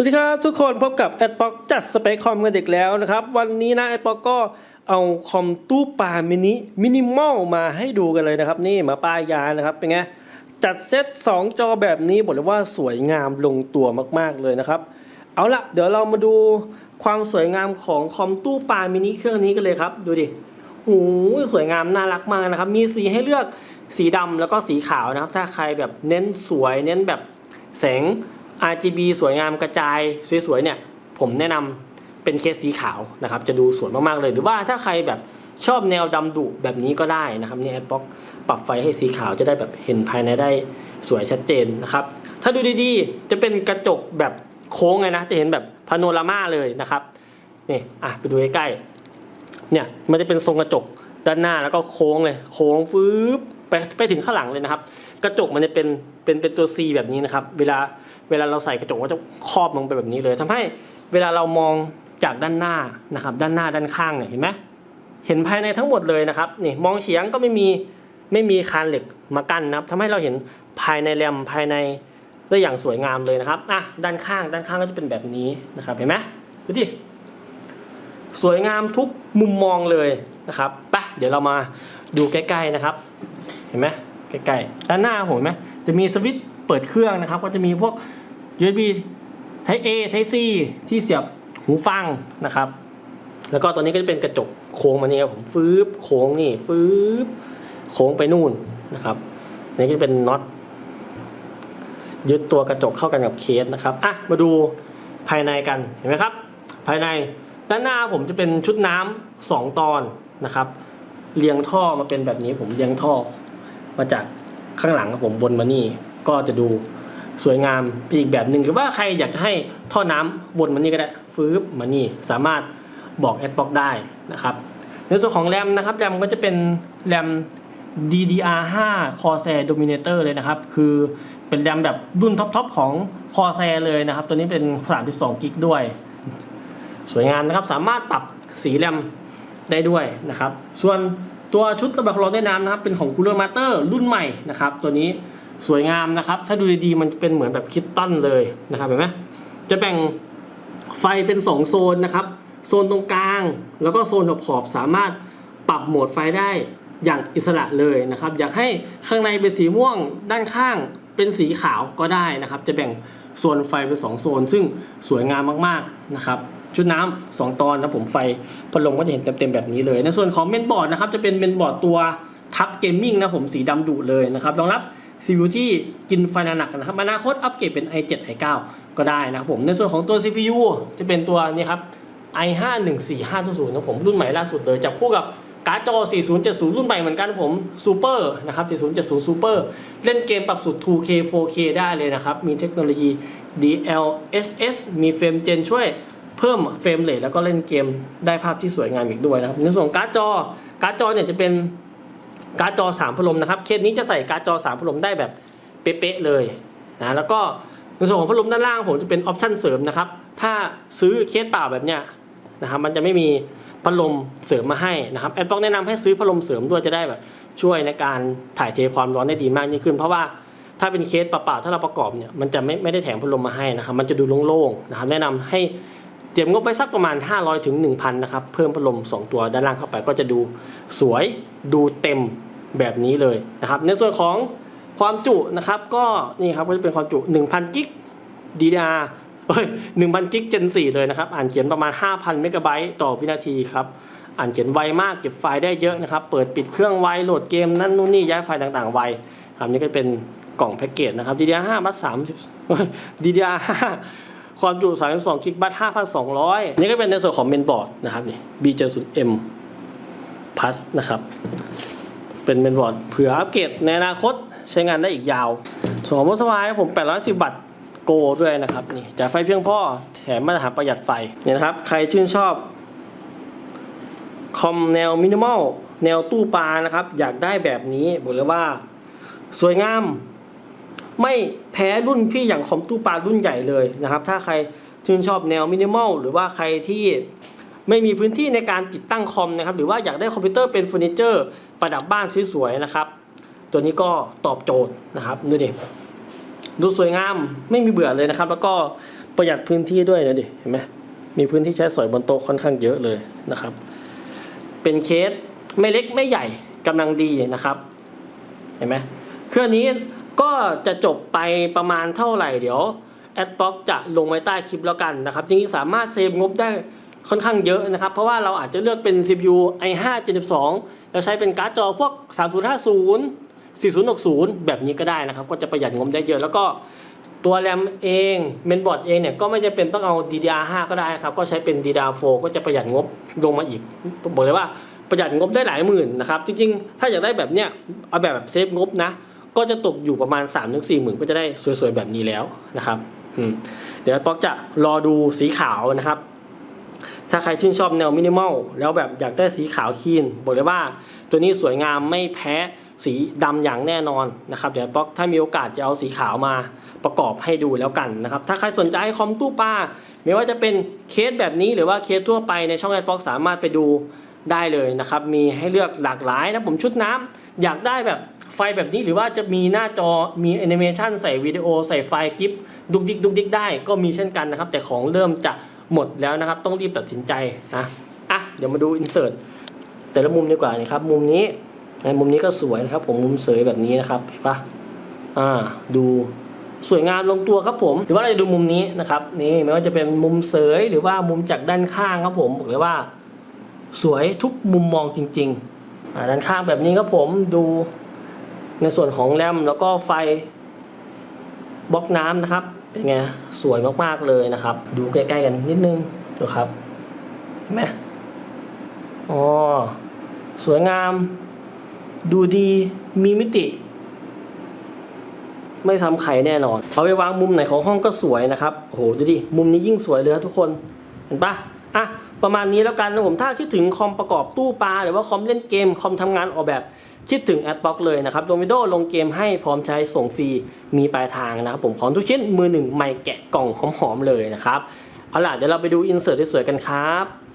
สวัสดีครับทุกคนพบกับแอดป็อกจัดสเปคคอมกันเด็กแล้วนะครับ วันนี้นะแอดป็อกก็เอาคอมตู้ปลามินิมินิมอลมาให้ดูกันเลยนะครับ นี่มาป้ายยานะครับเป็นไงจัดเซต2 จอแบบนี้บอกเลยว่าสวยงามลงตัวมากๆเลยนะครับ เอาละเดี๋ยวเรามาดูความสวยงามของคอมตู้ปลามินิเครื่องนี้กันเลยครับ ดูดิโอ้สวยงามน่ารักมากนะครับ มีสีให้เลือกสีดำแล้วก็สีขาวนะครับ ถ้าใครแบบเน้นสวยเน้นแบบแสง RGB สวยงามกระจายสวยๆเนี่ย ผมแนะนำเป็นเคสสีขาวนะครับ จะดูสวยมากๆเลย หรือว่าถ้าใครแบบชอบแนวดำดุแบบนี้ก็ได้นะครับเนี่ยแอดบ็อกปรับไฟให้สีขาวจะได้แบบเห็นภายในได้สวยชัดเจนนะครับ ถ้าดูดีๆ จะเป็นกระจกแบบโค้งไงนะ จะเห็นแบบพาโนรามาเลยนะครับนี่อะไปดูใกล้ๆเนี่ยมันจะเป็นทรงกระจกด้านหน้าแล้วก็โค้งเลย โค้งฟืบไปไปถึงข้างหลังเลยนะครับ กระจกมันจะเป็นเป็นเป็นตัว C แบบนี้นะครับ เวลา เวลาเราใส่กระจกก็จะครอบลงไปแบบนี้เลยทำให้เวลาเรามองจากด้านหน้านะครับ ด้านหน้าด้านข้างเนี่ยเห็นไหมเห็นภายในทั้งหมดเลยนะครับนี่มองเฉียงก็ไม่มีไม่มีคานเหล็กมากั้นนะครับทำให้เราเห็นภายในแรมภายในได้อย่างสวยงามเลยนะครับอะด้านข้าง ด้านข้างก็จะเป็นแบบนี้นะครับ เห็นไหมดูดิสวยงามทุกมุมมองเลยนะครับไปะเดี๋ยวเรามาดูใกล้ๆนะครับ เห็นไหมใกล้ๆด้านหน้าผมเห็นไหมจะมีสวิตช์เปิดเครื่องนะครับ ก็จะมีพวก USB Type A Type C ที่เสียบหูฟังนะครับ แล้วก็ตัวนี้ก็จะเป็นกระจกโค้งมานี่ครับผมฟืบโค้งนี่ฟืบโค้งไปนู่นนะครับนี่ก็เป็นน็อตยึดตัวกระจกเข้ากันกับเคสนะครับอะมาดูภายในกันเห็นไหมครับ ภายในด้านหน้าผมจะเป็นชุดน้ำสองตอนนะครับ เรียงท่อมาเป็นแบบนี้ผมเรียงท่อมาจากข้างหลังครับผมบนมานี่ก็จะดู สวยงามไปอีกแบบหนึ่งหรือว่าใครอยากจะให้ท่อน้ำวนมานี่ก็ได้ฟืบมานี่สามารถบอกแอดบ็อกได้นะครับ ในส่วนของแรมนะครับแรมก็จะเป็นแรม DDR5 Corsair Dominator เลยนะครับ คือเป็นแรมแบบรุ่นท็อปๆของ Corsair เลยนะครับ ตัวนี้เป็น 32กิกด้วย สวยงามนะครับ สามารถปรับสีแรมได้ด้วยนะครับ ส่วนตัวชุดระบายความร้อนด้วยน้ำนะครับ เป็นของ Cooler Master รุ่นใหม่นะครับ ตัวนี้ สวยงามนะครับ ถ้าดูดีๆมันเป็นเหมือนแบบคิตตันเลยนะครับเห็นไหมจะแบ่งไฟเป็น 2 โซนนะครับ โซนตรงกลาง แล้วก็โซนขอบสามารถปรับโหมดไฟได้อย่างอิสระเลยนะครับ อยากให้ข้างในเป็นสีม่วงด้านข้างเป็นสีขาวก็ได้นะครับ จะแบ่งโซนไฟเป็น 2 โซน ซึ่งสวยงามมากๆนะครับชุดน้ำสองตอนนะผมไฟพัดลมก็จะเห็นเต็มๆแบบนี้เลย ในส่วนของเมนบอร์ดนะครับจะเป็นเมนบอร์ดตัวทับเกมมิ่งนะผมสีดำดุเลยนะครับรองรับ CPU ที่กินไฟหนักนะครับอนาคตอัปเกรดเป็น i7 i9 ก็ได้นะครับผมในส่วนของตัว CPU จะเป็นตัวนี้ครับ i5 14500นะผมรุ่นใหม่ล่าสุดเลยจับคู่กับการ์ดจอ 4070 รุ่นใหม่เหมือนกันผม Super นะครับ 4070 Super เล่นเกมปรับสุด 2K 4K ได้เลยนะครับ มีเทคโนโลยี DLSS มีเฟรมเจนช่วยเพิ่มเฟรมเรทแล้วก็เล่นเกมได้ภาพที่สวยงามอีกด้วยนะครับ ในส่วนการ์ดจอ การ์ดจอเนี่ยจะเป็น การ์ดจอ3พัดลมนะครับเคสนี้จะใส่การ์ดจอ3พัดลมได้แบบเป๊ะๆเลยนะแล้วก็ในส่วนของพัดลมด้านล่างผมจะเป็นออปชั่นเสริมนะครับ ถ้าซื้อเคสเปล่าแบบเนี้ยนะครับมันจะไม่มีพัดลมเสริมมาให้นะครับแอดบ็อกแนะนำให้ซื้อพัดลมเสริมด้วยจะได้แบบช่วยในการถ่ายเทความร้อนได้ดีมากยิ่งขึ้น เพราะว่าถ้าเป็นเคสเปล่าๆถ้าเราประกอบเนี่ยมันจะไม่ไม่ได้แถมพัดลมมาให้นะครับ มันจะดูโล่งๆนะครับ แนะนำให้ เตรียมงบไปสักประมาณ 500ถึง1,000นะครับ เพิ่มพัดลม 2 ตัวด้านล่างเข้าไปก็จะดูสวยดูเต็มแบบนี้เลยนะครับ ในส่วนของความจุนะครับก็นี่ครับก็จะเป็นความจุ 1,000 กิก DDR เอ้ย1,000 กิก Gen 4 เลยนะครับ อ่านเขียนประมาณ 5,000 เมกะไบต์ต่อวินาทีครับ อ่านเขียนไวมากเก็บไฟล์ได้เยอะนะครับ เปิดปิดเครื่องไวโหลดเกมนั่นนู่นนี่ย้ายไฟล์ต่างๆไวครับนี่ก็เป็นกล่องแพ็กเกจนะครับ DDR5 บัต30เอ้ย DDR5 ความจุ 32 กิกบัต5,200 นี่ก็เป็นในส่วนของเมนบอร์ดนะครับนี่ B70M Plus นะครับ เป็นเมนบอร์ดเผื่ออัปเกรดในอนาคตใช้งานได้อีกยาว ส่วนของมอสวายผม 810บัตต์โกด้วยนะครับนี่จ่ายไฟเพียงพอแถมมาตรฐานประหยัดไฟเนี่ยนะครับ ใครชื่นชอบคอมแนวมินิมอลแนวตู้ปลานะครับ อยากได้แบบนี้บอกเลยว่า สวยงาม ไม่แพ้รุ่นพี่อย่างคอมตู้ปลารุ่นใหญ่เลยนะครับ ถ้าใครชื่นชอบแนวมินิมอลหรือว่าใครที่ไม่มีพื้นที่ในการติดตั้งคอมนะครับ หรือว่าอยากได้คอมพิวเตอร์เป็นเฟอร์นิเจอร์ประดับบ้านสวยๆนะครับ ตัวนี้ก็ตอบโจทย์นะครับดูดิดูสวยงามไม่มีเบื่อเลยนะครับ แล้วก็ประหยัดพื้นที่ด้วยนะดิเห็นไหมมีพื้นที่ใช้สอยบนโต๊ะค่อนข้างเยอะเลยนะครับ เป็นเคสไม่เล็กไม่ใหญ่กำลังดีนะครับ เห็นไหมเครื่องนี้ ก็จะจบไปประมาณเท่าไหร่เดี๋ยวแอดบ็อกจะลงไว้ใต้คลิปแล้วกันนะครับจริงๆสามารถเซฟงบได้ค่อนข้างเยอะนะครับ เพราะว่าเราอาจจะเลือกเป็น CPU i5 72แล้วใช้เป็นการ์ดจอพวก 3050 4060 แบบนี้ก็ได้นะครับ ก็จะประหยัดงบได้เยอะ แล้วก็ตัวแรมเองเมนบอร์ดเองเนี่ยก็ไม่จำเป็นต้องเอา DDR5 ก็ได้นะครับ ก็ใช้เป็น DDR4 ก็จะประหยัดงบลงมาอีกบอกเลยว่าประหยัดงบได้หลายหมื่นนะครับ จริงๆ ถ้าอยากได้แบบเนี้ยเอาแบบแบบเซฟงบนะ ก็จะตกอยู่ประมาณ 3-4ถึงสี่หมื่นก็จะได้สวยๆแบบนี้แล้วนะครับเดี๋ยวป๊อกจะรอดูสีขาวนะครับ ถ้าใครชื่นชอบแนวมินิมอลแล้วแบบอยากได้สีขาวคีนบอกเลยว่าตัวนี้สวยงามไม่แพ้สีดำอย่างแน่นอนนะครับเดี๋ยวป๊อกถ้ามีโอกาสจะเอาสีขาวมาประกอบให้ดูแล้วกันนะครับ ถ้าใครสนใจคอมตู้ปลาไม่ว่าจะเป็นเคสแบบนี้หรือว่าเคสทั่วไปในช่องแอดป๊อกสามารถไปดูได้เลยนะครับ มีให้เลือกหลากหลายนะผมชุดน้ำ อยากได้แบบไฟแบบนี้หรือว่าจะมีหน้าจอมีแอนิเมชันใส่วิดีโอใส่ไฟล์กิฟดุกดิกดุกดิกได้ก็มีเช่นกันนะครับ แต่ของเริ่มจะหมดแล้วนะครับ ต้องรีบตัดสินใจนะอะเดี๋ยวมาดูอินเสิร์ตแต่ละมุมดีกว่านะครับ มุมนี้ในมุมนี้ก็สวยนะครับ ผมมุมเสยแบบนี้นะครับเห็นปะอ่า ดูสวยงามลงตัวครับผม หรือว่าเราจะดูมุมนี้นะครับ นี่ไม่ว่าจะเป็นมุมเสยหรือว่ามุมจากด้านข้างครับผมบอกเลยว่า สวยทุกมุมมองจริง ๆ ด้านข้างแบบนี้ครับผมดูในส่วนของแรมแล้วก็ไฟบล็อกน้ำนะครับ เป็นไงสวยมากๆเลยนะครับ ดูใกล้ๆกันนิดนึงดูครับเห็นไหมอ๋อสวยงาม ดูดีมีมิติ ไม่ซ้ำใครแน่นอน เอาไปวางมุมไหนของห้องก็สวยนะครับโอ้โหดูดิมุมนี้ยิ่งสวยเลยครับทุกคนเห็นปะอะ ประมาณนี้แล้วกันนะผมถ้าคิดถึงคอมประกอบตู้ปลาหรือว่าคอมเล่นเกมคอมทำงานออกแบบคิดถึงแอดบ็อกเลยนะครับลงวิดีโอลงเกมให้พร้อมใช้ส่งฟรีมีปลายทางนะครับผมของทุกชิ้นมือหนึ่งไม่แกะกล่องหอมๆเลยนะครับเอาล่ะเดี๋ยวเราไปดูอินเสิร์ตสวยๆกันครับ